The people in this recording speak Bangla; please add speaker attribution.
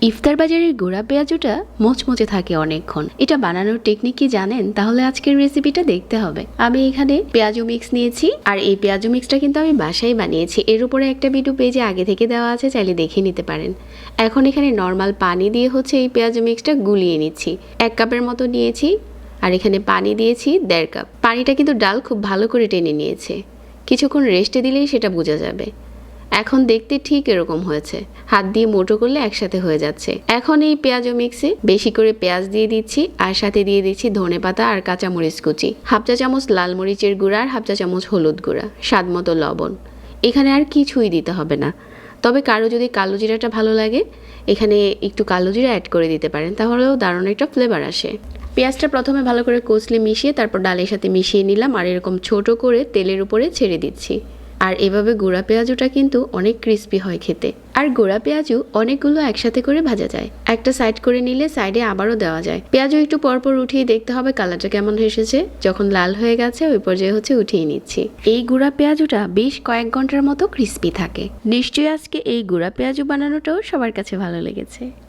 Speaker 1: ইফতার বাজারের গোড়া পেঁয়াজুটা মোচমোচে থাকে অনেকক্ষণ। এটা বানানোর টেকনিক কি জানেন? তাহলে আজকের রেসিপিটা দেখতে হবে। আমি এখানে পেঁয়াজু মিক্স নিয়েছি, আর এই পেঁয়াজু মিক্সটা কিন্তু আমি বাসায় বানিয়েছি। এর উপরে একটা ভিডিও পেজে আগে থেকে দেওয়া আছে, চাইলে দেখে নিতে পারেন। এখন এখানে নর্মাল পানি দিয়ে হচ্ছে এই পেঁয়াজু মিক্সটা গুলিয়ে নিচ্ছি। এক কাপের মতো নিয়েছি, আর এখানে পানি দিয়েছি দেড় কাপ। পানিটা কিন্তু ডাল খুব ভালো করে টেনে নিয়েছে। কিছুক্ষণ রেস্টে দিলেই সেটা বোঝা যাবে। এখন দেখতে ঠিক এরকম হয়েছে। হাত দিয়ে মোটো করলে একসাথে হয়ে যাচ্ছে। এখন এই পেঁয়াজ মিক্সে বেশি করে পেঁয়াজ দিয়ে দিচ্ছি আর সাথে দিয়ে দিচ্ছি ধনে পাতা আর কাঁচামরিচ কুচি। হাফ চা চামচ লাল মরিচের গুঁড়া আর হাফ চা চামচ হলুদ গুঁড়া। স্বাদ মতো লবণ। এখানে আর কিছুই দিতে হবে না। তবে কারও যদি কালো জিরাটা ভালো লাগে, এখানে একটু কালো জিরা অ্যাড করে দিতে পারেন, তাহলেও দারুণ একটা ফ্লেভার আসে। পেঁয়াজটা প্রথমে ভালো করে কচলে মিশিয়ে তারপর ডালের সাথে মিশিয়ে নিলাম আর এরকম ছোট করে তেলের উপরে ছেড়ে দিচ্ছি। আর এভাবে গোড়া পেঁয়াজুটা কিন্তু অনেক ক্রিস্পি হয় খেতে। আর গোড়া পেঁয়াজু অনেকগুলো একসাথে করে ভাজা যায়। একটা সাইড করে নিলে সাইডে আবারও দেওয়া যায়। পেঁয়াজু একটু পরপর উঠিয়ে দেখতে হবে কালারটা কেমন এসেছে। যখন লাল হয়ে গেছে, ওই পর্যায়ে হচ্ছে উঠিয়ে নিচ্ছি। এই গুঁড়া পেঁয়াজুটা বেশ কয়েক ঘণ্টার মতো ক্রিস্পি থাকে। নিশ্চয়ই আজকে এই গুঁড়া পেঁয়াজু বানানোটাও সবার কাছে ভালো লেগেছে।